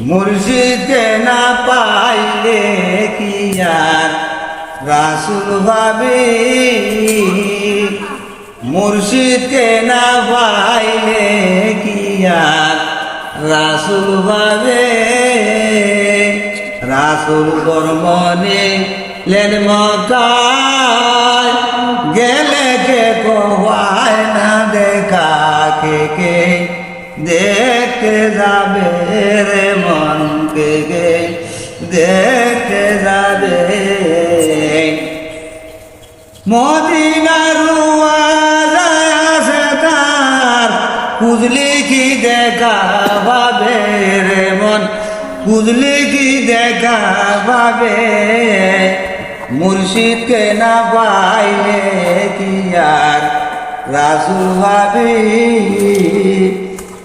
মুর্শিদে না পাইলে কি আর? রাসুল ভাবি, মুর্শিদে না পাইলে কি আর? রাসুল ভাবে, রাসুল কর্মনে লেন মকায় গেলে কে কোহায় না দেখা কে কে দেখতে যাবে রে মন কে কে দেখতে যাবে মদিনার কুজলি কি দেখা ভাবে রে মন? কুজলি কি দেখা ভাবে মুর্শিদকে না পাইলে কি আর? রাসুল ভাবি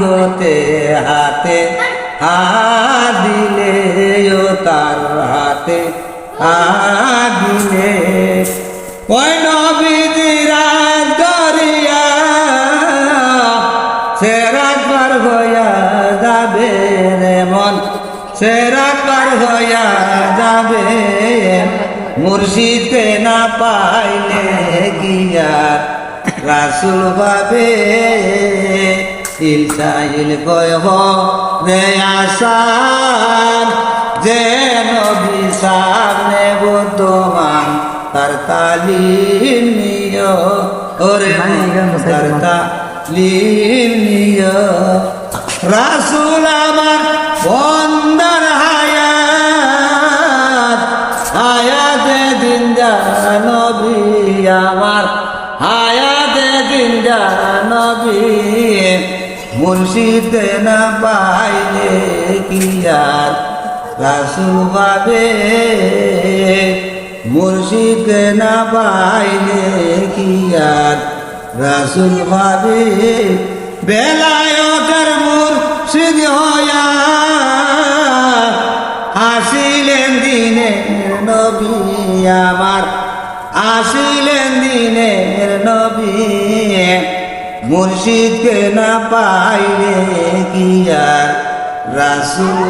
গতে হাতে হাত দিলে ও তার হাতে হাত দিলে ওই নবীদিরা দরিয়া সেরাত পার হইয়া যাবে রে মন সেরাত পার হইয়া যাবে। মুর্শিদকে না পাইলে গিয়া রাসুল ভাবে ইলসাইল কয় রে আসান। যে নবী সামনে বর্তমান তার তালিম নিয়। ওরে তার তালিম নিয়। রাসুল আমার বন্দর হায়াত হায়াতে দিন যা নবী আমার হায়াতে দিন নবী মুর্শিদ না পাইলে কি আর? রাসুল ভাবে মুর্শিদ না পাইলে কি আর? রাসুল ভাবে বেলায়তের মুর্শিদ হইয়া আসিলেন দিনের নবী আমার। আসিলেন দিনের নবী মুর্শিদকে না পাইলে কি আর? রাসুল